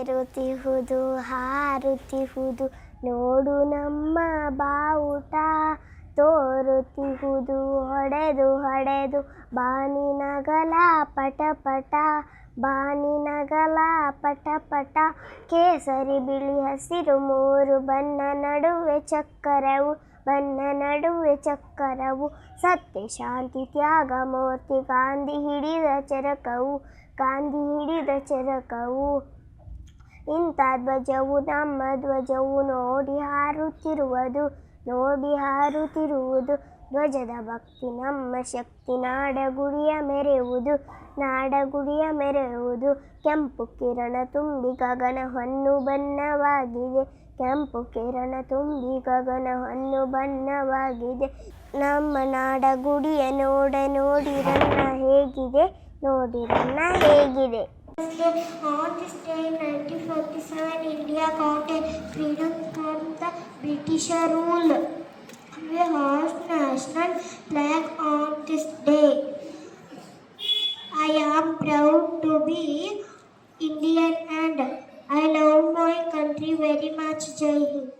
ಏರುತ್ತಿಹುದು ಹಾರುತ್ತಿಹುದು ನೋಡು ನಮ್ಮ ಬಾವುಟ. ತೋರುತ್ತಿಹುದು ಹೊಡೆದು ಹೊಡೆದು ಬಾನಿನಗಲ ಪಟ ಪಟ ಬಾನಿನಗಲ ಪಟ ಪಟ. ಕೇಸರಿ ಬಿಳಿ ಹಸಿರು, ಮೂರು ಬಣ್ಣ ನಡುವೆ ಚಕ್ಕರವು ಬಣ್ಣ ನಡುವೆ ಚಕ್ಕರವು ಸತ್ಯ, ಶಾಂತಿ, ತ್ಯಾಗ, ಮೂರ್ತಿ, ಗಾಂಧಿ ಹಿಡಿದ ಚರಕವು, ಗಾಂಧಿ ಹಿಡಿದ ಚರಕವು. ಇಂಥ ಧ್ವಜವು ನಮ್ಮ ಧ್ವಜವು ನೋಡಿ ಹಾರುತ್ತಿರುವುದು ನೋಡಿ ಹಾರುತ್ತಿರುವುದು. ಧ್ವಜದ ಭಕ್ತಿ ನಮ್ಮ ಶಕ್ತಿ, ನಾಡಗುಡಿಯ ಮೆರೆಯುವುದು ನಾಡಗುಡಿಯ ಮೆರೆಯುವುದು. ಕೆಂಪು ಕಿರಣ ತುಂಬಿ ಗಗನ ಹೊನ್ನು ಬಣ್ಣವಾಗಿದೆ, ಕೆಂಪು ಕಿರಣ ತುಂಬಿ ಗಗನ ಹೊನ್ನು ಬಣ್ಣವಾಗಿದೆ. ನಮ್ಮ ನಾಡಗುಡಿಯ ನೋಡ ನೋಡಿರನ್ನ ಹೇಗಿದೆ ನೋಡಿರನ್ನ ಹೇಗಿದೆ. On this day, 1947, India got freedom from the British rule. We host national flag on this day. I am proud to be Indian and I love my country very much. Jai Hind.